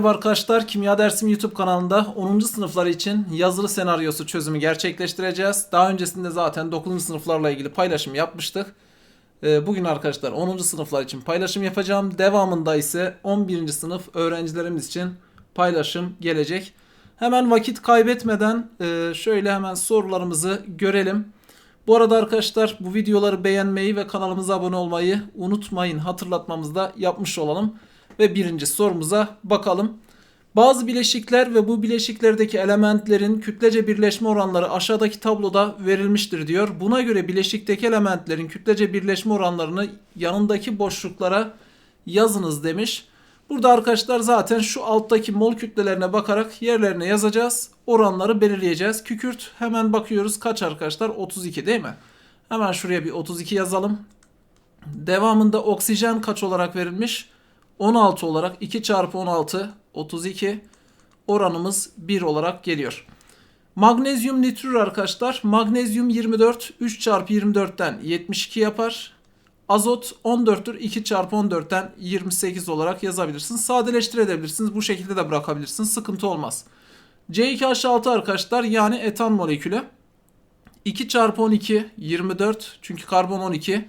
Merhaba arkadaşlar, Kimya Dersim YouTube kanalında 10. sınıflar için yazılı senaryosu çözümü gerçekleştireceğiz. Daha öncesinde zaten 9. sınıflarla ilgili paylaşım yapmıştık. Ee, Bugün arkadaşlar 10. sınıflar için paylaşım yapacağım. Devamında ise 11. sınıf öğrencilerimiz için paylaşım gelecek. Hemen vakit kaybetmeden e, şöyle hemen sorularımızı görelim. Bu arada arkadaşlar bu videoları beğenmeyi ve kanalımıza abone olmayı unutmayın. Hatırlatmamızı da yapmış olalım. Ve birinci sorumuza bakalım. Bazı bileşikler ve bu bileşiklerdeki elementlerin kütlece birleşme oranları aşağıdaki tabloda verilmiştir diyor. Buna göre bileşikteki elementlerin kütlece birleşme oranlarını yanındaki boşluklara yazınız demiş. Burada arkadaşlar zaten şu alttaki mol kütlelerine bakarak yerlerine yazacağız. Oranları belirleyeceğiz. Kükürt hemen bakıyoruz kaç arkadaşlar? 32 değil mi? Hemen şuraya bir 32 yazalım. Devamında oksijen kaç olarak verilmiş? 16 olarak 2 çarpı 16 32 oranımız 1 olarak geliyor. Magnezyum nitrür arkadaşlar. Magnezyum 24 3 çarpı 24'ten 72 yapar. Azot 14'tür 2 çarpı 14'ten 28 olarak yazabilirsiniz. Sadeleştirebilirsiniz. Bu şekilde de bırakabilirsiniz. Sıkıntı olmaz. C2H6 arkadaşlar yani etan molekülü. 2 çarpı 12 24 çünkü karbon 12.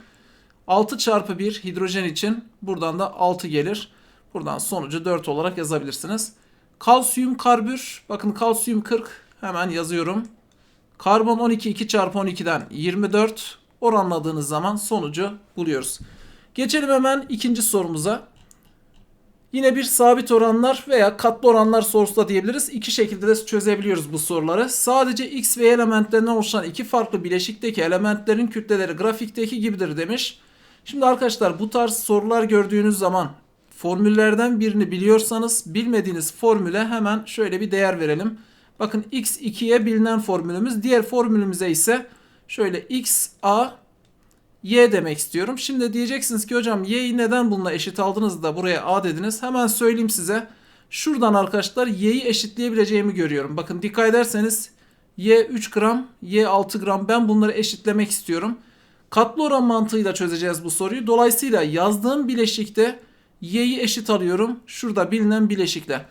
6 çarpı 1 hidrojen için buradan da 6 gelir. Buradan sonucu 4 olarak yazabilirsiniz. Kalsiyum karbür. Bakın kalsiyum 40 hemen yazıyorum. Karbon 12 2 çarpı 12'den 24 oranladığınız zaman sonucu buluyoruz. Geçelim hemen ikinci sorumuza. Yine bir sabit oranlar veya katlı oranlar sorusu da diyebiliriz. İki şekilde de çözebiliyoruz bu soruları. Sadece X ve Y elementlerinden oluşan iki farklı bileşikteki elementlerin kütleleri grafikteki gibidir demiş. Şimdi arkadaşlar bu tarz sorular gördüğünüz zaman formüllerden birini biliyorsanız bilmediğiniz formüle hemen şöyle bir değer verelim. Bakın x2'ye bilinen formülümüz. Diğer formülümüze ise şöyle x a y demek istiyorum. Şimdi diyeceksiniz ki hocam y'yi neden bununla eşit aldınız da buraya a dediniz. Hemen söyleyeyim size. Şuradan arkadaşlar y'yi eşitleyebileceğimi görüyorum. Bakın dikkat ederseniz y 3 gram, y 6 gram. Ben bunları eşitlemek istiyorum. Katlı oran mantığıyla çözeceğiz bu soruyu. Dolayısıyla yazdığım bileşikte y'yi eşit alıyorum. Şurada bilinen bileşikle.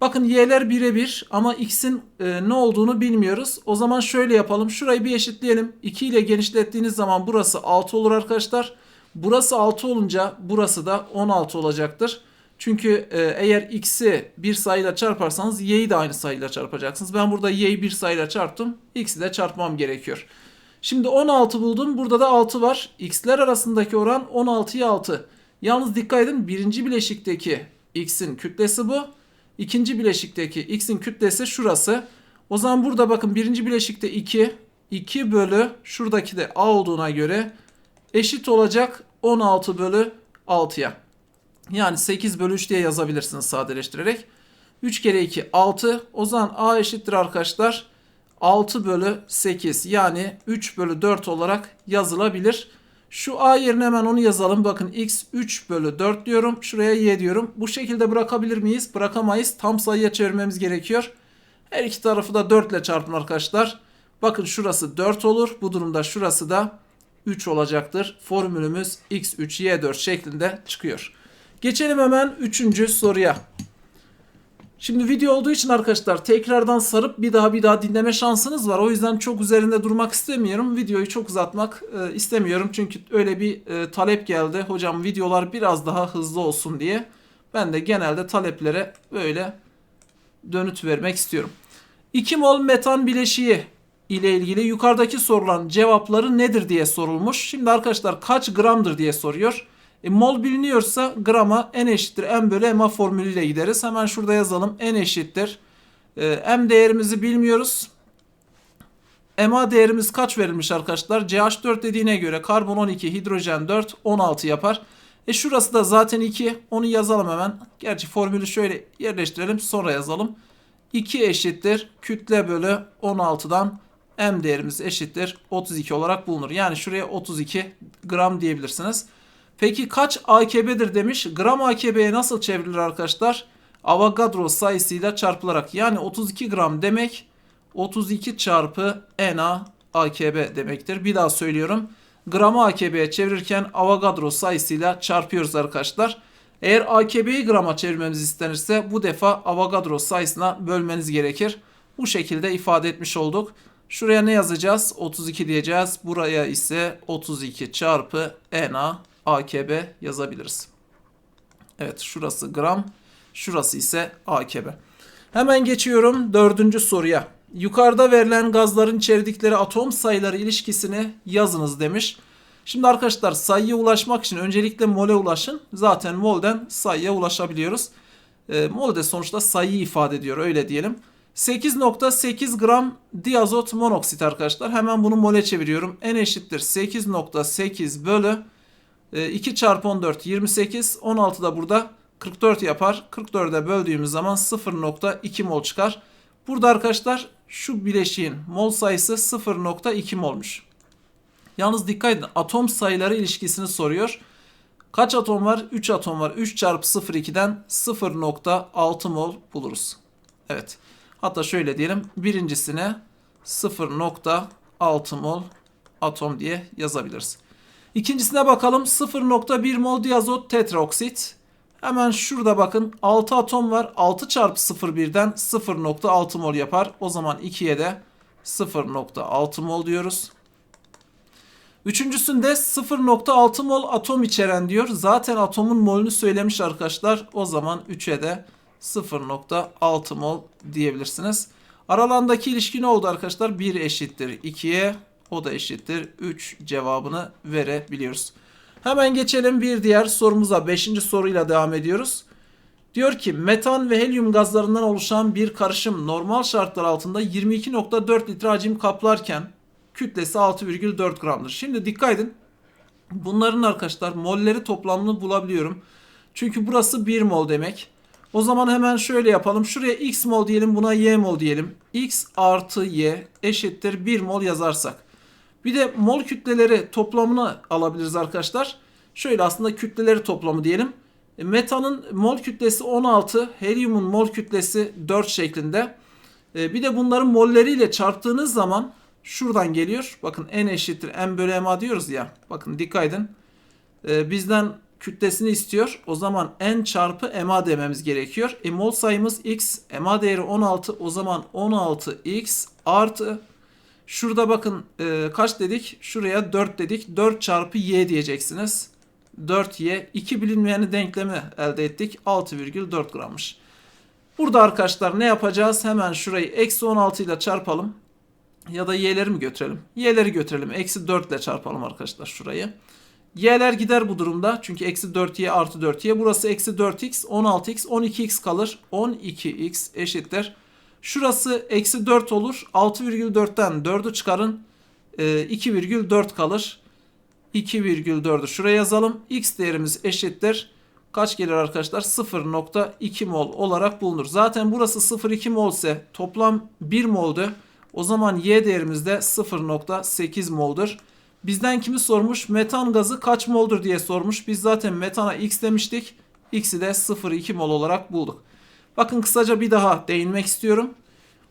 Bakın y'ler birebir ama x'in e, ne olduğunu bilmiyoruz. O zaman şöyle yapalım. Şurayı bir eşitleyelim. 2 ile genişlettiğiniz zaman burası 6 olur arkadaşlar. Burası 6 olunca burası da 16 olacaktır. Çünkü e, eğer x'i bir sayıyla çarparsanız y'yi de aynı sayıyla çarpacaksınız. Ben burada y'yi bir sayıyla çarptım. x'i de çarpmam gerekiyor. Şimdi 16 buldum. Burada da 6 var. X'ler arasındaki oran 16'ya 6. Yalnız dikkat edin birinci bileşikteki X'in kütlesi bu. İkinci bileşikteki X'in kütlesi şurası. O zaman burada bakın birinci bileşikte 2. 2 bölü şuradaki de A olduğuna göre eşit olacak 16 bölü 6'ya. Yani 8 bölü 3 diye yazabilirsiniz sadeleştirerek. 3 kere 2 6. O zaman A eşittir arkadaşlar. 6 bölü 8 yani 3 bölü 4 olarak yazılabilir. Şu a yerine hemen onu yazalım. Bakın x 3 bölü 4 diyorum. Şuraya y diyorum. Bu şekilde bırakabilir miyiz? Bırakamayız. Tam sayıya çevirmemiz gerekiyor. Her iki tarafı da 4 ile çarpın arkadaşlar. Bakın şurası 4 olur. Bu durumda şurası da 3 olacaktır. Formülümüz x3 y4 şeklinde çıkıyor. Geçelim hemen 3. soruya. Şimdi video olduğu için arkadaşlar tekrardan sarıp bir daha bir daha dinleme şansınız var. O yüzden çok üzerinde durmak istemiyorum. Videoyu çok uzatmak e, istemiyorum. Çünkü öyle bir e, talep geldi. Hocam videolar biraz daha hızlı olsun diye. Ben de genelde taleplere böyle dönüt vermek istiyorum. 2 mol metan bileşiği ile ilgili yukarıdaki sorulan cevapları nedir diye sorulmuş. Şimdi arkadaşlar kaç gramdır diye soruyor. E, mol biliniyorsa grama n eşittir m bölü ma formülüyle gideriz. Hemen şurada yazalım. n eşittir. E, m değerimizi bilmiyoruz. Ma değerimiz kaç verilmiş arkadaşlar? CH4 dediğine göre karbon 12, hidrojen 4, 16 yapar. E şurası da zaten 2. Onu yazalım hemen. Gerçi formülü şöyle yerleştirelim sonra yazalım. 2 eşittir kütle bölü 16'dan m değerimiz eşittir 32 olarak bulunur. Yani şuraya 32 gram diyebilirsiniz. Peki kaç AKB'dir demiş. Gram AKB'ye nasıl çevrilir arkadaşlar? Avogadro sayısıyla çarpılarak. Yani 32 gram demek 32 çarpı Na AKB demektir. Bir daha söylüyorum. Gramı AKB'ye çevirirken Avogadro sayısıyla çarpıyoruz arkadaşlar. Eğer AKB'yi grama çevirmemiz istenirse bu defa Avogadro sayısına bölmeniz gerekir. Bu şekilde ifade etmiş olduk. Şuraya ne yazacağız? 32 diyeceğiz. Buraya ise 32 çarpı NA AKB yazabiliriz. Evet şurası gram. Şurası ise AKB. Hemen geçiyorum dördüncü soruya. Yukarıda verilen gazların içerdikleri atom sayıları ilişkisini yazınız demiş. Şimdi arkadaşlar sayıya ulaşmak için öncelikle mole ulaşın. Zaten molden sayıya ulaşabiliyoruz. E, mol de sonuçta sayıyı ifade ediyor öyle diyelim. 8.8 gram diazot monoksit arkadaşlar. Hemen bunu mole çeviriyorum. N eşittir 8.8 bölü 2 çarpı 14 28. 16 da burada 44 yapar. 44'e böldüğümüz zaman 0.2 mol çıkar. Burada arkadaşlar şu bileşiğin mol sayısı 0.2 molmuş. Yalnız dikkat edin atom sayıları ilişkisini soruyor. Kaç atom var? 3 atom var. 3 çarpı 0.2'den 0.6 mol buluruz. Evet. Hatta şöyle diyelim. Birincisine 0.6 mol atom diye yazabiliriz. İkincisine bakalım. 0.1 mol diazot tetraoksit. Hemen şurada bakın 6 atom var. 6 çarpı 0.1'den 0.6 mol yapar. O zaman 2'ye de 0.6 mol diyoruz. Üçüncüsünde 0.6 mol atom içeren diyor. Zaten atomun molünü söylemiş arkadaşlar. O zaman 3'e de 0.6 mol diyebilirsiniz. Aralarındaki ilişki ne oldu arkadaşlar? 1 eşittir 2'ye o da eşittir 3 cevabını verebiliyoruz. Hemen geçelim bir diğer sorumuza. 5. soruyla devam ediyoruz. Diyor ki metan ve helyum gazlarından oluşan bir karışım normal şartlar altında 22.4 litre hacim kaplarken kütlesi 6,4 gramdır. Şimdi dikkat edin. Bunların arkadaşlar molleri toplamını bulabiliyorum. Çünkü burası 1 mol demek. O zaman hemen şöyle yapalım. Şuraya x mol diyelim buna y mol diyelim. x artı y eşittir 1 mol yazarsak. Bir de mol kütleleri toplamını alabiliriz arkadaşlar. Şöyle aslında kütleleri toplamı diyelim. E, Metanın mol kütlesi 16, helyumun mol kütlesi 4 şeklinde. E, Bir de bunların molleriyle çarptığınız zaman şuradan geliyor. Bakın n eşittir m bölü ma diyoruz ya. Bakın dikkat edin. E, Bizden kütlesini istiyor. O zaman n çarpı ma dememiz gerekiyor. E mol sayımız x, ma değeri 16. O zaman 16x artı Şurada bakın e, kaç dedik? Şuraya 4 dedik. 4 çarpı y diyeceksiniz. 4y. 2 bilinmeyeni denklemi elde ettik. 6,4 grammış. Burada arkadaşlar ne yapacağız? Hemen şurayı eksi 16 ile çarpalım. Ya da y'leri mi götürelim? Y'leri götürelim. Eksi 4 ile çarpalım arkadaşlar şurayı. Y'ler gider bu durumda. Çünkü eksi 4y artı 4y. Burası eksi 4x, 16x, 12x kalır. 12x eşittir. Şurası eksi 4 olur. 6,4'ten 4'ü çıkarın. E, 2,4 kalır. 2,4'ü şuraya yazalım. X değerimiz eşittir. Kaç gelir arkadaşlar? 0.2 mol olarak bulunur. Zaten burası 0.2 mol ise toplam 1 moldu. O zaman Y değerimiz de 0.8 moldur. Bizden kimi sormuş? Metan gazı kaç moldur diye sormuş. Biz zaten metana X demiştik. X'i de 0.2 mol olarak bulduk. Bakın kısaca bir daha değinmek istiyorum.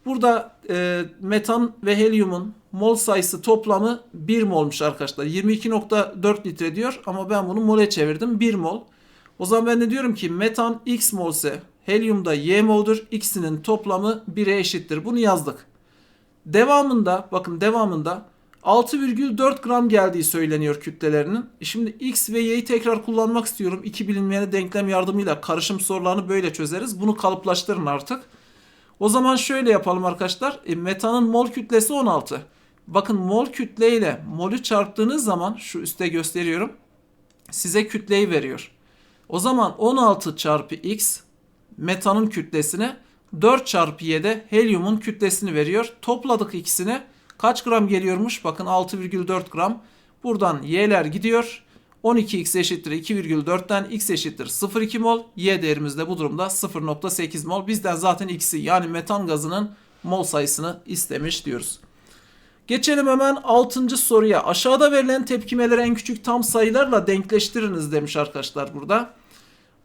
Burada e, metan ve helyumun mol sayısı toplamı 1 molmuş arkadaşlar. 22.4 litre diyor ama ben bunu mole çevirdim 1 mol. O zaman ben de diyorum ki metan x molse helyum da y moldur. İkisinin toplamı 1'e eşittir. Bunu yazdık. Devamında bakın devamında 6,4 gram geldiği söyleniyor kütlelerinin. E Şimdi x ve y'yi tekrar kullanmak istiyorum. İki bilinmeyeni denklem yardımıyla karışım sorularını böyle çözeriz. Bunu kalıplaştırın artık. O zaman şöyle yapalım arkadaşlar. E, metanın mol kütlesi 16. Bakın mol kütle ile molü çarptığınız zaman şu üstte gösteriyorum. Size kütleyi veriyor. O zaman 16 çarpı x metanın kütlesine 4 çarpı y'de helyumun kütlesini veriyor. Topladık ikisini. Kaç gram geliyormuş? Bakın 6,4 gram. Buradan y'ler gidiyor. 12x eşittir 2,4'ten x eşittir 0,2 mol. Y değerimiz de bu durumda 0,8 mol. Bizden zaten x'i yani metan gazının mol sayısını istemiş diyoruz. Geçelim hemen 6. soruya. Aşağıda verilen tepkimeleri en küçük tam sayılarla denkleştiriniz demiş arkadaşlar burada.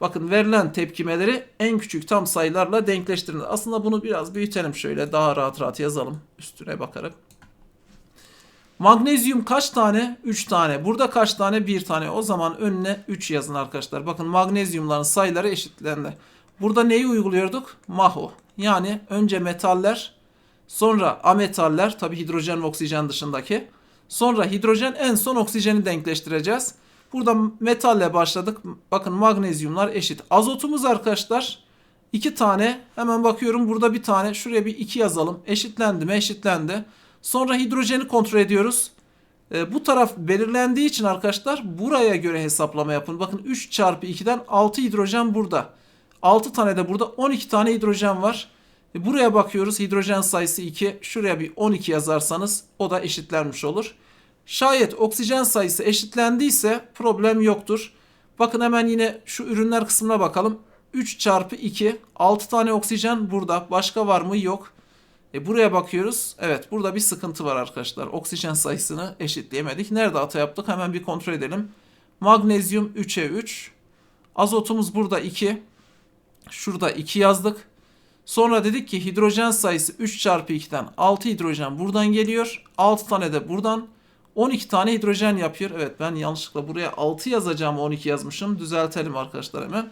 Bakın verilen tepkimeleri en küçük tam sayılarla denkleştiriniz. Aslında bunu biraz büyütelim şöyle daha rahat rahat yazalım üstüne bakarak. Magnezyum kaç tane? 3 tane. Burada kaç tane? 1 tane. O zaman önüne 3 yazın arkadaşlar. Bakın magnezyumların sayıları eşitlendi. Burada neyi uyguluyorduk? Maho. Yani önce metaller, sonra ametaller, tabi hidrojen ve oksijen dışındaki. Sonra hidrojen en son oksijeni denkleştireceğiz. Burada metalle başladık. Bakın magnezyumlar eşit. Azotumuz arkadaşlar 2 tane. Hemen bakıyorum burada bir tane. Şuraya bir 2 yazalım. Eşitlendi mi? Eşitlendi. Sonra hidrojeni kontrol ediyoruz. E, bu taraf belirlendiği için arkadaşlar buraya göre hesaplama yapın. Bakın 3 çarpı 2'den 6 hidrojen burada. 6 tane de burada 12 tane hidrojen var. E, buraya bakıyoruz hidrojen sayısı 2. Şuraya bir 12 yazarsanız o da eşitlenmiş olur. Şayet oksijen sayısı eşitlendiyse problem yoktur. Bakın hemen yine şu ürünler kısmına bakalım. 3 çarpı 2 6 tane oksijen burada. Başka var mı? Yok. E buraya bakıyoruz. Evet burada bir sıkıntı var arkadaşlar. Oksijen sayısını eşitleyemedik. Nerede hata yaptık? Hemen bir kontrol edelim. Magnezyum 3'e 3. Azotumuz burada 2. Şurada 2 yazdık. Sonra dedik ki hidrojen sayısı 3 çarpı 2'den 6 hidrojen buradan geliyor. 6 tane de buradan. 12 tane hidrojen yapıyor. Evet ben yanlışlıkla buraya 6 yazacağım 12 yazmışım. Düzeltelim arkadaşlar hemen.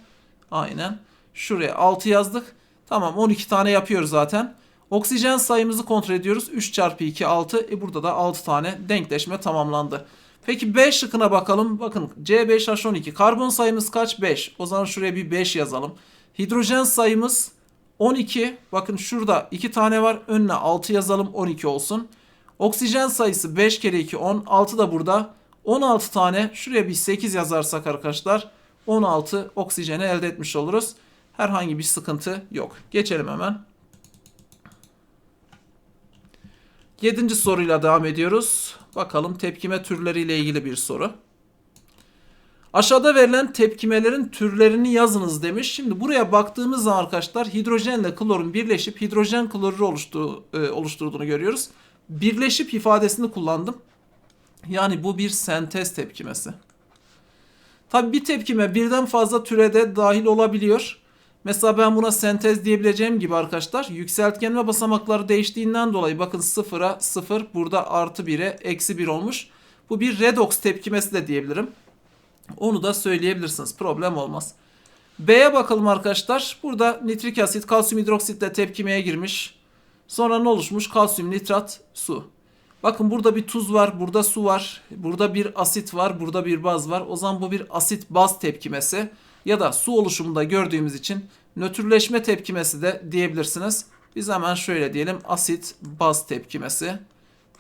Aynen. Şuraya 6 yazdık. Tamam 12 tane yapıyor zaten. Oksijen sayımızı kontrol ediyoruz. 3 çarpı 2 6. E burada da 6 tane denkleşme tamamlandı. Peki B şıkkına bakalım. Bakın C5H12. Karbon sayımız kaç? 5. O zaman şuraya bir 5 yazalım. Hidrojen sayımız 12. Bakın şurada 2 tane var. Önüne 6 yazalım. 12 olsun. Oksijen sayısı 5 kere 2 10. 6 da burada. 16 tane. Şuraya bir 8 yazarsak arkadaşlar 16 oksijeni elde etmiş oluruz. Herhangi bir sıkıntı yok. Geçelim hemen. Yedinci soruyla devam ediyoruz. Bakalım tepkime türleriyle ilgili bir soru. Aşağıda verilen tepkimelerin türlerini yazınız demiş. Şimdi buraya baktığımız zaman arkadaşlar hidrojenle klorun birleşip hidrojen klorürü oluştu, e, oluşturduğunu görüyoruz. Birleşip ifadesini kullandım. Yani bu bir sentez tepkimesi. Tabi bir tepkime birden fazla türede dahil olabiliyor. Mesela ben buna sentez diyebileceğim gibi arkadaşlar yükseltgenme basamakları değiştiğinden dolayı bakın sıfıra sıfır burada artı 1'e eksi 1 olmuş. Bu bir redox tepkimesi de diyebilirim. Onu da söyleyebilirsiniz. Problem olmaz. B'ye bakalım arkadaşlar. Burada nitrik asit kalsiyum hidroksitle tepkimeye girmiş. Sonra ne oluşmuş? Kalsiyum nitrat su. Bakın burada bir tuz var, burada su var, burada bir asit var, burada bir baz var. O zaman bu bir asit baz tepkimesi ya da su oluşumunda gördüğümüz için nötrleşme tepkimesi de diyebilirsiniz. Biz hemen şöyle diyelim asit baz tepkimesi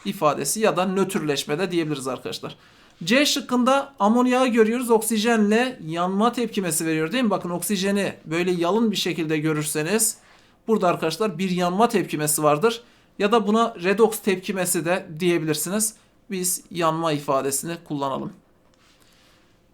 ifadesi ya da nötrleşme de diyebiliriz arkadaşlar. C şıkkında amonyağı görüyoruz. Oksijenle yanma tepkimesi veriyor değil mi? Bakın oksijeni böyle yalın bir şekilde görürseniz burada arkadaşlar bir yanma tepkimesi vardır. Ya da buna redox tepkimesi de diyebilirsiniz. Biz yanma ifadesini kullanalım.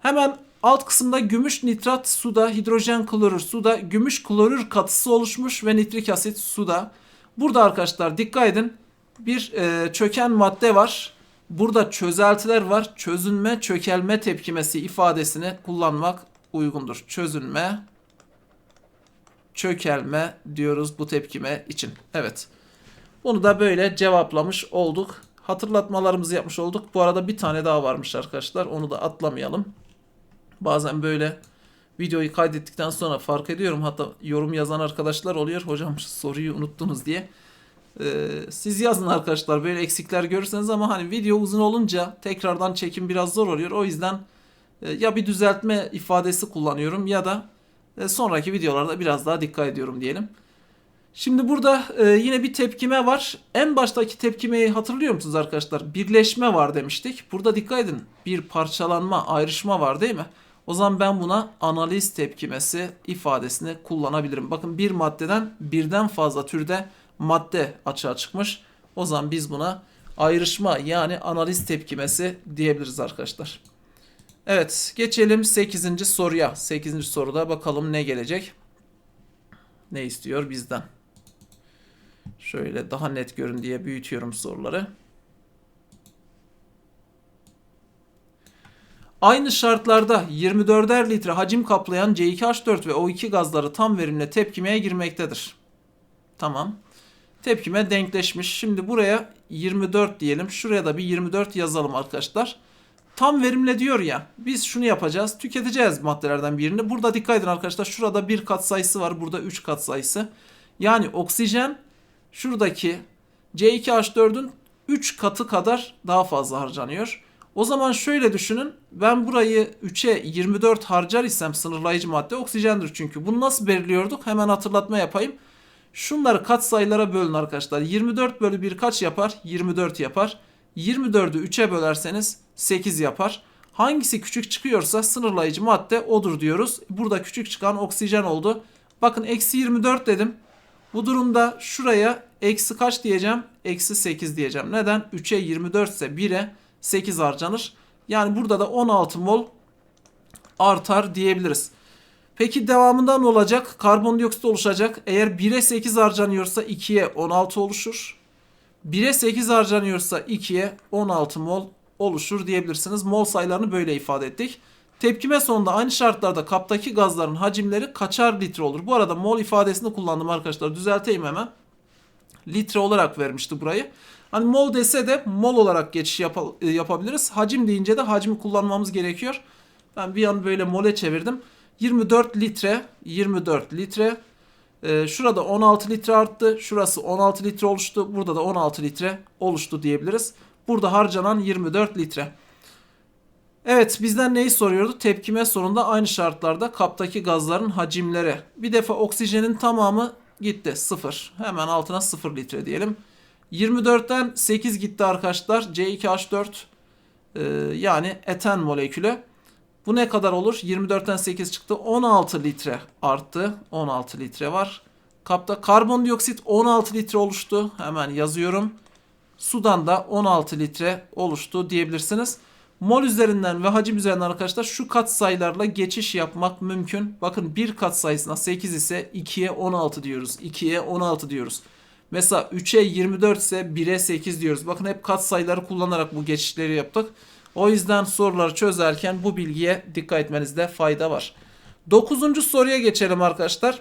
Hemen alt kısımda gümüş nitrat suda, hidrojen klorür suda, gümüş klorür katısı oluşmuş ve nitrik asit suda. Burada arkadaşlar dikkat edin. Bir e, çöken madde var. Burada çözeltiler var. Çözünme, çökelme tepkimesi ifadesini kullanmak uygundur. Çözünme, çökelme diyoruz bu tepkime için. Evet. Bunu da böyle cevaplamış olduk. Hatırlatmalarımızı yapmış olduk. Bu arada bir tane daha varmış arkadaşlar. Onu da atlamayalım. Bazen böyle videoyu kaydettikten sonra fark ediyorum. Hatta yorum yazan arkadaşlar oluyor. Hocam soruyu unuttunuz diye. Ee, siz yazın arkadaşlar böyle eksikler görürseniz ama hani video uzun olunca tekrardan çekim biraz zor oluyor. O yüzden e, ya bir düzeltme ifadesi kullanıyorum ya da e, sonraki videolarda biraz daha dikkat ediyorum diyelim. Şimdi burada e, yine bir tepkime var. En baştaki tepkimeyi hatırlıyor musunuz arkadaşlar? Birleşme var demiştik. Burada dikkat edin. Bir parçalanma, ayrışma var değil mi? O zaman ben buna analiz tepkimesi ifadesini kullanabilirim. Bakın bir maddeden birden fazla türde madde açığa çıkmış. O zaman biz buna ayrışma yani analiz tepkimesi diyebiliriz arkadaşlar. Evet geçelim 8. soruya. 8. soruda bakalım ne gelecek. Ne istiyor bizden? Şöyle daha net görün diye büyütüyorum soruları. Aynı şartlarda 24'er litre hacim kaplayan C2H4 ve O2 gazları tam verimle tepkimeye girmektedir. Tamam. Tepkime denkleşmiş. Şimdi buraya 24 diyelim. Şuraya da bir 24 yazalım arkadaşlar. Tam verimle diyor ya. Biz şunu yapacağız. Tüketeceğiz maddelerden birini. Burada dikkat edin arkadaşlar. Şurada bir kat sayısı var. Burada 3 kat sayısı. Yani oksijen şuradaki C2H4'ün 3 katı kadar daha fazla harcanıyor. O zaman şöyle düşünün. Ben burayı 3'e 24 harcar isem sınırlayıcı madde oksijendir çünkü. Bunu nasıl belirliyorduk? Hemen hatırlatma yapayım. Şunları kat sayılara bölün arkadaşlar. 24 bölü 1 kaç yapar? 24 yapar. 24'ü 3'e bölerseniz 8 yapar. Hangisi küçük çıkıyorsa sınırlayıcı madde odur diyoruz. Burada küçük çıkan oksijen oldu. Bakın eksi 24 dedim. Bu durumda şuraya eksi kaç diyeceğim? Eksi 8 diyeceğim. Neden? 3'e 24 ise 1'e 8 harcanır. Yani burada da 16 mol artar diyebiliriz. Peki devamında ne olacak? Karbondioksit oluşacak. Eğer 1'e 8 harcanıyorsa 2'ye 16 oluşur. 1'e 8 harcanıyorsa 2'ye 16 mol oluşur diyebilirsiniz. Mol sayılarını böyle ifade ettik. Tepkime sonunda aynı şartlarda kaptaki gazların hacimleri kaçar litre olur. Bu arada mol ifadesini kullandım arkadaşlar. Düzelteyim hemen. Litre olarak vermişti burayı. Hani mol dese de mol olarak geçiş yapa- e, yapabiliriz. Hacim deyince de hacmi kullanmamız gerekiyor. Ben bir an böyle mole çevirdim. 24 litre, 24 litre. Ee, şurada 16 litre arttı. Şurası 16 litre oluştu. Burada da 16 litre oluştu diyebiliriz. Burada harcanan 24 litre. Evet bizden neyi soruyordu? Tepkime sonunda aynı şartlarda kaptaki gazların hacimleri. Bir defa oksijenin tamamı gitti. 0. Hemen altına 0 litre diyelim. 24'ten 8 gitti arkadaşlar. C2H4 e, yani eten molekülü. Bu ne kadar olur? 24'ten 8 çıktı. 16 litre arttı. 16 litre var. Kapta karbondioksit 16 litre oluştu. Hemen yazıyorum. Sudan da 16 litre oluştu diyebilirsiniz. Mol üzerinden ve hacim üzerinden arkadaşlar şu kat sayılarla geçiş yapmak mümkün. Bakın bir kat sayısına 8 ise 2'ye 16 diyoruz. 2'ye 16 diyoruz. Mesela 3'e 24 ise 1'e 8 diyoruz. Bakın hep kat sayıları kullanarak bu geçişleri yaptık. O yüzden soruları çözerken bu bilgiye dikkat etmenizde fayda var. Dokuzuncu soruya geçelim arkadaşlar.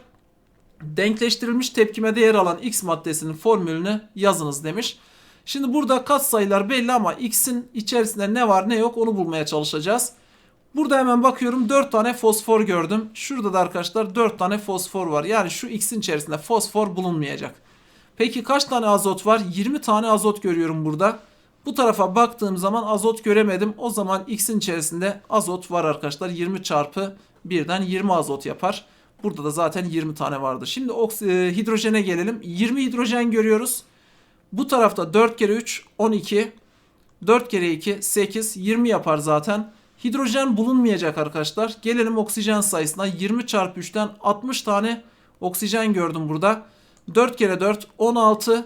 Denkleştirilmiş tepkimede yer alan X maddesinin formülünü yazınız demiş. Şimdi burada katsayılar belli ama X'in içerisinde ne var ne yok onu bulmaya çalışacağız. Burada hemen bakıyorum 4 tane fosfor gördüm. Şurada da arkadaşlar 4 tane fosfor var. Yani şu X'in içerisinde fosfor bulunmayacak. Peki kaç tane azot var? 20 tane azot görüyorum burada. Bu tarafa baktığım zaman azot göremedim. O zaman X'in içerisinde azot var arkadaşlar. 20 çarpı 1'den 20 azot yapar. Burada da zaten 20 tane vardı. Şimdi e, hidrojene gelelim. 20 hidrojen görüyoruz. Bu tarafta 4 kere 3 12. 4 kere 2 8 20 yapar zaten. Hidrojen bulunmayacak arkadaşlar. Gelelim oksijen sayısına. 20 çarpı 3'ten 60 tane oksijen gördüm burada. 4 kere 4 16.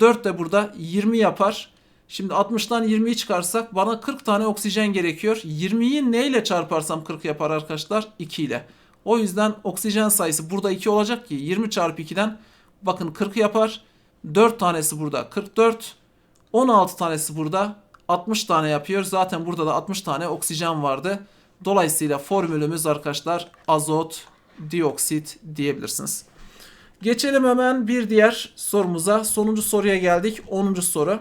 4 de burada 20 yapar. Şimdi 60'tan 20'yi çıkarsak bana 40 tane oksijen gerekiyor. 20'yi neyle çarparsam 40 yapar arkadaşlar? 2 ile. O yüzden oksijen sayısı burada 2 olacak ki 20 çarpı 2'den bakın 40 yapar. 4 tanesi burada 44. 16 tanesi burada 60 tane yapıyor. Zaten burada da 60 tane oksijen vardı. Dolayısıyla formülümüz arkadaşlar azot dioksit diyebilirsiniz. Geçelim hemen bir diğer sorumuza. Sonuncu soruya geldik. 10. soru.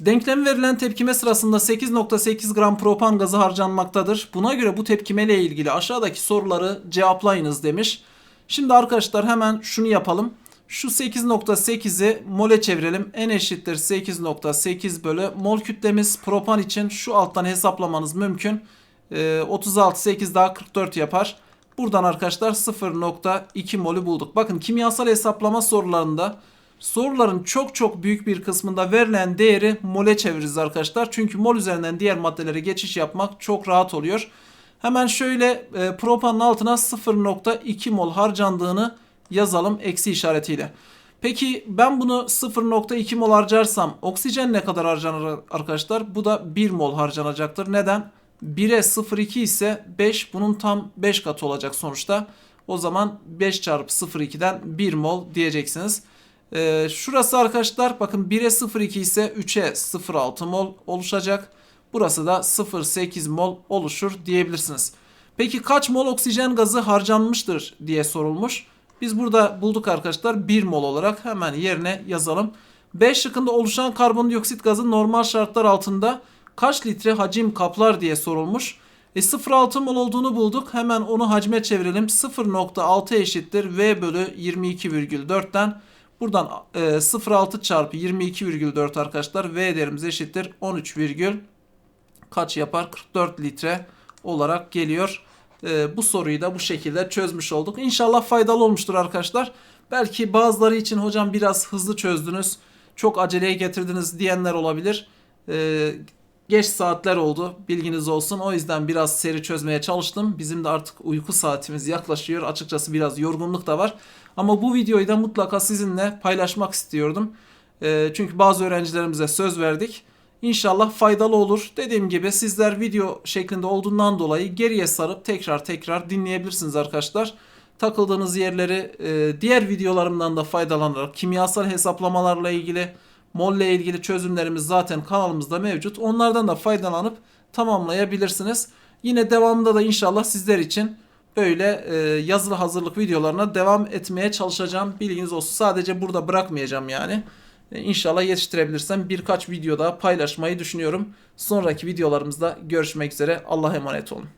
Denklem verilen tepkime sırasında 8.8 gram propan gazı harcanmaktadır. Buna göre bu tepkimeyle ilgili aşağıdaki soruları cevaplayınız demiş. Şimdi arkadaşlar hemen şunu yapalım. Şu 8.8'i mole çevirelim. N eşittir 8.8 bölü mol kütlemiz propan için şu alttan hesaplamanız mümkün. Ee, 36 8 daha 44 yapar. Buradan arkadaşlar 0.2 molü bulduk. Bakın kimyasal hesaplama sorularında soruların çok çok büyük bir kısmında verilen değeri mole çeviririz arkadaşlar. Çünkü mol üzerinden diğer maddelere geçiş yapmak çok rahat oluyor. Hemen şöyle e, propanın altına 0.2 mol harcandığını yazalım eksi işaretiyle. Peki ben bunu 0.2 mol harcarsam oksijen ne kadar harcanır arkadaşlar? Bu da 1 mol harcanacaktır. Neden? 1'e 0.2 ise 5 bunun tam 5 katı olacak sonuçta. O zaman 5 çarpı 0.2'den 1 mol diyeceksiniz. Ee, şurası arkadaşlar bakın 1'e 0.2 ise 3'e 0.6 mol oluşacak. Burası da 0.8 mol oluşur diyebilirsiniz. Peki kaç mol oksijen gazı harcanmıştır diye sorulmuş. Biz burada bulduk arkadaşlar 1 mol olarak hemen yerine yazalım. B şıkkında oluşan karbondioksit gazı normal şartlar altında kaç litre hacim kaplar diye sorulmuş. E 0.6 mol olduğunu bulduk. Hemen onu hacme çevirelim. 0.6 eşittir V bölü 22,4'ten. Buradan e, 0.6 çarpı 22,4 arkadaşlar. V değerimiz eşittir 13, virgül kaç yapar? 44 litre olarak geliyor. E, bu soruyu da bu şekilde çözmüş olduk. İnşallah faydalı olmuştur arkadaşlar. Belki bazıları için hocam biraz hızlı çözdünüz. Çok aceleye getirdiniz diyenler olabilir. E, geç saatler oldu. Bilginiz olsun. O yüzden biraz seri çözmeye çalıştım. Bizim de artık uyku saatimiz yaklaşıyor. Açıkçası biraz yorgunluk da var. Ama bu videoyu da mutlaka sizinle paylaşmak istiyordum. E, çünkü bazı öğrencilerimize söz verdik. İnşallah faydalı olur. Dediğim gibi sizler video şeklinde olduğundan dolayı geriye sarıp tekrar tekrar dinleyebilirsiniz arkadaşlar. Takıldığınız yerleri e, diğer videolarımdan da faydalanarak kimyasal hesaplamalarla ilgili molle ilgili çözümlerimiz zaten kanalımızda mevcut. Onlardan da faydalanıp tamamlayabilirsiniz. Yine devamında da inşallah sizler için böyle e, yazılı hazırlık videolarına devam etmeye çalışacağım. Bilginiz olsun. Sadece burada bırakmayacağım yani. E, İnşallah yetiştirebilirsem birkaç video daha paylaşmayı düşünüyorum. Sonraki videolarımızda görüşmek üzere. Allah'a emanet olun.